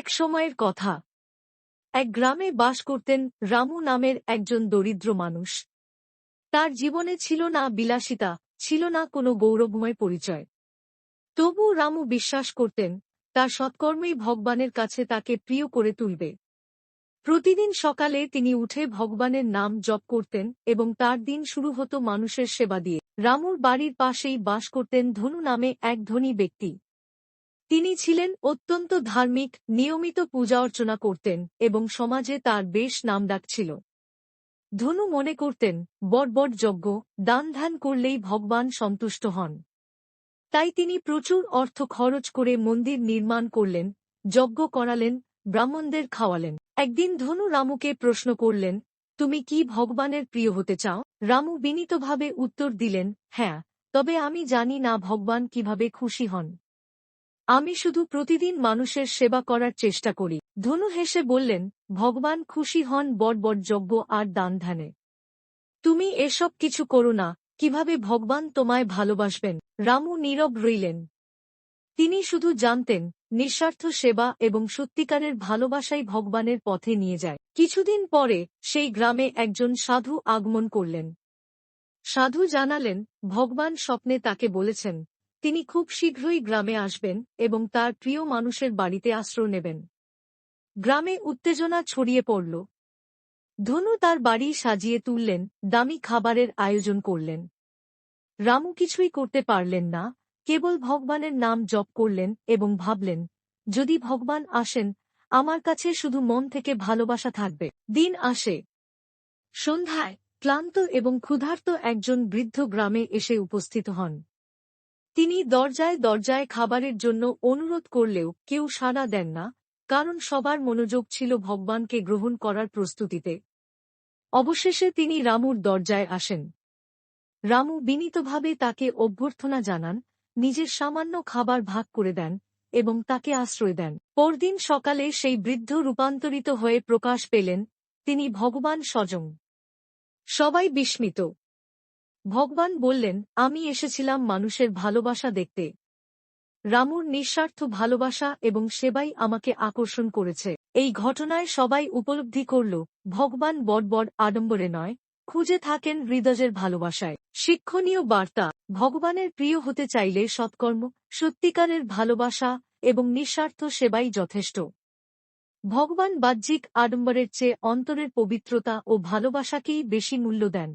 এক সময়ের কথা। এক গ্রামে বাস করতেন রামু নামের একজন দরিদ্র মানুষ। তার জীবনে ছিল না বিলাসিতা, ছিল না কোনো গৌরবময় পরিচয়। তবু রামু বিশ্বাস করতেন, তার সৎকর্মই ভগবানের কাছে তাকে প্রিয় করে তুলবে। প্রতিদিন সকালে তিনি উঠে ভগবানের নাম জপ করতেন এবং তার দিন শুরু হতো মানুষের সেবা দিয়ে। রামুর বাড়ির পাশেই বাস করতেন ধনু নামে এক ধনী ব্যক্তি। তিনি ছিলেন অত্যন্ত ধার্মিক, নিয়মিত পূজা অর্চনা করতেন এবং সমাজে তার বেশ নামডাক ছিল ধনু মনে করতেন বড় যজ্ঞ, দান ধ্যান করলেই ভগবান সন্তুষ্ট হন। তাই তিনি প্রচুর অর্থ খরচ করে মন্দির নির্মাণ করলেন, যজ্ঞ করালেন, ব্রাহ্মণদের খাওয়ালেন। একদিন ধনু রামুকে প্রশ্ন করলেন, তুমি কি ভগবানের প্রিয় হতে চাও? রামু বিনীতভাবে উত্তর দিলেন হ্যাঁ তবে আমি জানি না ভগবান কীভাবে খুশি হন। আমি শুধু প্রতিদিন মানুষের সেবা করার চেষ্টা করি। ধনু হেসে বললেন, ভগবান খুশি হন বড় বড় যজ্ঞ আর দান ধ্যানে। তুমি এসব কিছু করো না, কীভাবে ভগবান তোমায় ভালোবাসবেন? রামু নীরব রইলেন। তিনি শুধু জানতেন, নিঃস্বার্থ সেবা এবং সত্যিকারের ভালোবাসাই ভগবানের পথে নিয়ে যায়। কিছুদিন পরে সেই গ্রামে একজন সাধু আগমন করলেন। সাধু জানালেন, ভগবান স্বপ্নে তাকে বলেছেন তিনি খুব শীঘ্রই গ্রামে আসবেন এবং তার প্রিয় মানুষের বাড়িতে আশ্রয় নেবেন। গ্রামে উত্তেজনা ছড়িয়ে পড়ল। ধনু তার বাড়ি সাজিয়ে তুললেন, দামি খাবারের আয়োজন করলেন। রামু কিছুই করতে পারলেন না, কেবল ভগবানের নাম জপ করলেন এবং ভাবলেন, যদি ভগবান আসেন, আমার কাছে শুধু মন থেকে ভালোবাসা থাকবে। দিন আসে। সন্ধ্যায় ক্লান্ত এবং ক্ষুধার্ত একজন বৃদ্ধ গ্রামে এসে উপস্থিত হন। তিনি দরজায় দরজায় খাবারের জন্য অনুরোধ করলেও কেউ সাড়া দেন না, কারণ সবার মনোযোগ ছিল ভগবানকে গ্রহণ করার প্রস্তুতিতে। অবশেষে তিনি রামুর দরজায় আসেন। রামু বিনীতভাবে তাকে অভ্যর্থনা জানান, নিজের সামান্য খাবার ভাগ করে দেন এবং তাকে আশ্রয় দেন। পরদিন সকালে সেই বৃদ্ধ রূপান্তরিত হয়ে প্রকাশ পেলেন, তিনি ভগবান সজং সবাই বিস্মিত। ভগবান বললেন, আমি এসেছিলাম মানুষের ভালোবাসা দেখতে। রামুর নিঃস্বার্থ ভালোবাসা এবং সেবাই আমাকে আকর্ষণ করেছে। এই ঘটনায় সবাই উপলব্ধি করল, ভগবান বড় আডম্বরে নয়, খুঁজে থাকেন হৃদয়ের ভালোবাসায়। শিক্ষণীয় বার্তা, ভগবানের প্রিয় হতে চাইলে সৎকর্ম, সত্যিকারের ভালোবাসা এবং নিঃস্বার্থ সেবাই যথেষ্ট। ভগবান বাহ্যিক আডম্বরের চেয়ে অন্তরের পবিত্রতা ও ভালোবাসাকেই বেশি মূল্য দেন।